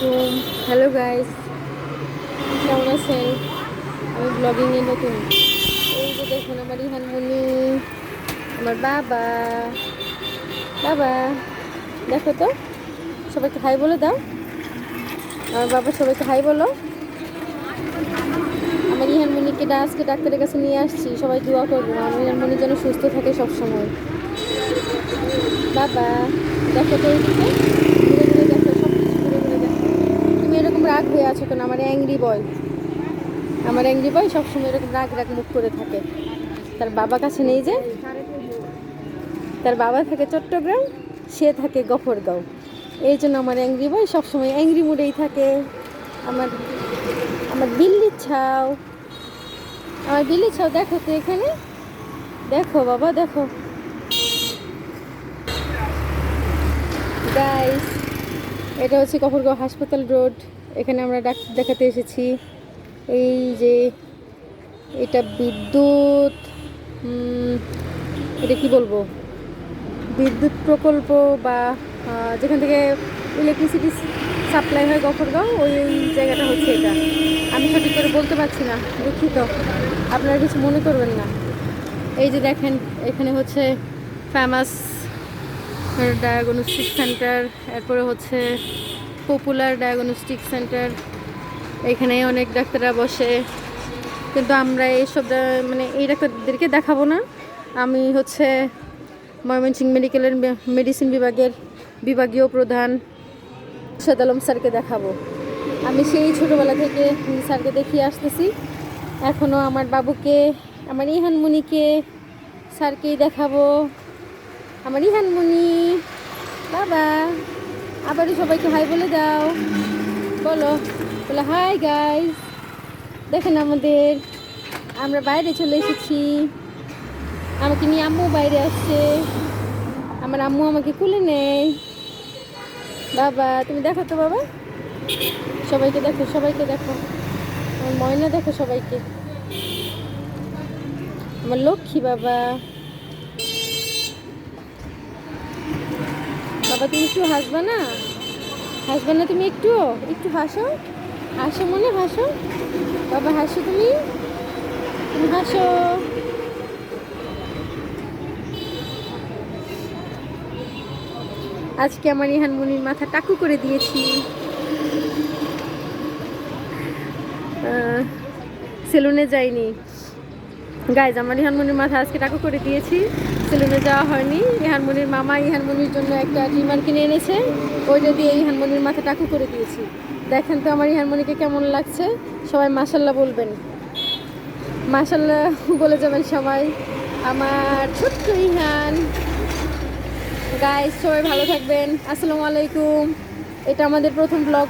আলাইকুম hello guys কেমন আছেন? আমি ব্লগিংয়ে নতুন। এই যে দেখুন আমার ইহান মুনি আমার বাবা। বাবা, দেখো তো, সবাইকে হাই বলে দাও। আমার বাবা, সবাইকে হাই বলো। আমার ইহান মুনিকে আজকে ডাক্তারের কাছে নিয়ে আসছি। সবাই দোয়া করব। আমার ইহান মুনি যেন সুস্থ থাকে সবসময়। বাবা, দেখো তো ঘুরে দেখো সব কিছু ঘুরে ঘুরে দেখো তুমি এরকম রাগ হয়ে আছো কেন? আমার অ্যাংরি বয় আমার অ্যাংরি বয় সবসময় এরকম রাগ রাগ মুখ করে থাকে। তার বাবা কাছে নেই যে। তার বাবা থাকে চট্টগ্রাম, সে থাকে গফরগাঁও। এই জন্য আমার অ্যাংরি বয় সবসময় অ্যাংরি মুডেই থাকে। আমার আমার বিল্লির ছাও। আমার বিল্লির ছাও, দেখো তো এখানে। দেখো বাবা, দেখো। গাইস এটা হচ্ছে কপুরগাঁও হাসপাতাল রোড। এখানে আমরা ডাক্তার দেখাতে এসেছি। এই যে এটা বিদ্যুৎ এটা কি বলব? বিদ্যুৎ প্রকল্প বা যেখান থেকে ইলেকট্রিসিটি সাপ্লাই হয় গফরগাঁও, ওই জায়গাটা হচ্ছে এটা। আমি সঠিক করে বলতে পারছি না, দুঃখিত। আপনারা কিছু মনে করবেন না। এই যে দেখেন, এখানে হচ্ছে ফেমাস ডায়াগনস্টিক সেন্টার এরপরে হচ্ছে পপুলার ডায়াগনস্টিক সেন্টার এখানে অনেক ডাক্তাররা বসে। কিন্তু আমরা এইসব মানে এই ডাক্তারদেরকে দেখাবো না। আমি হচ্ছে ময়মনসিংহ মেডিকেলের মেডিসিন বিভাগের বিভাগীয় প্রধান সাদ আলম স্যারকে দেখাবো। আমি সেই ছোটোবেলা থেকে স্যারকে দেখিয়ে আসতেছি। এখনও আমার বাবুকে, আমার ইহান মুনিকে স্যারকেই দেখাবো। আমার ইহান মুনি, বাবা। আবারও সবাইকে হাই বলে দাও। বলো বলো হাই গাইস দেখেন আমাদের, আমরা বাইরে চলে এসেছি। আমাকে নিয়ে আম্মু বাইরে আসছে। আমার আম্মু আমাকে কুলে নেয়। বাবা, তুমি দেখো তো বাবা। সবাইকে দেখো সবাইকে দেখো। আমার ময়না দেখো সবাইকে। আমার লক্ষ্মী বাবা। বাবা, তুমি একটু হাসবা না? হাসবা না তুমি একটু? একটু হাসো। হাসো মনে, হাসো। বাবা, হাসো তুমি। তুমি হাসো। আজকে আমার ইহান মুনির মাথা টাকু করে দিয়েছি। সেলুনে যাইনি। গাইজ আমার ইহানমনির মাথা আজকে টাকু করে দিয়েছি। সেলুনে যাওয়া হয়নি। ইহানমনির মামা ইহানমনির জন্য একটা ট্রিমার কিনে এনেছে। ওইটা দিয়ে ইহানমনির মাথা টাকু করে দিয়েছি। দেখেন তো আমার ইহানমনিকে কেমন লাগছে। সবাই মাসাল্লাহ বলবেন। মাসাল্লাহ বলে যাবেন সবাই। আমার ছোট্ট ইহান। গাইজ সবাই ভালো থাকবেন। আসসালামু আলাইকুম। এটা আমাদের প্রথম ব্লগ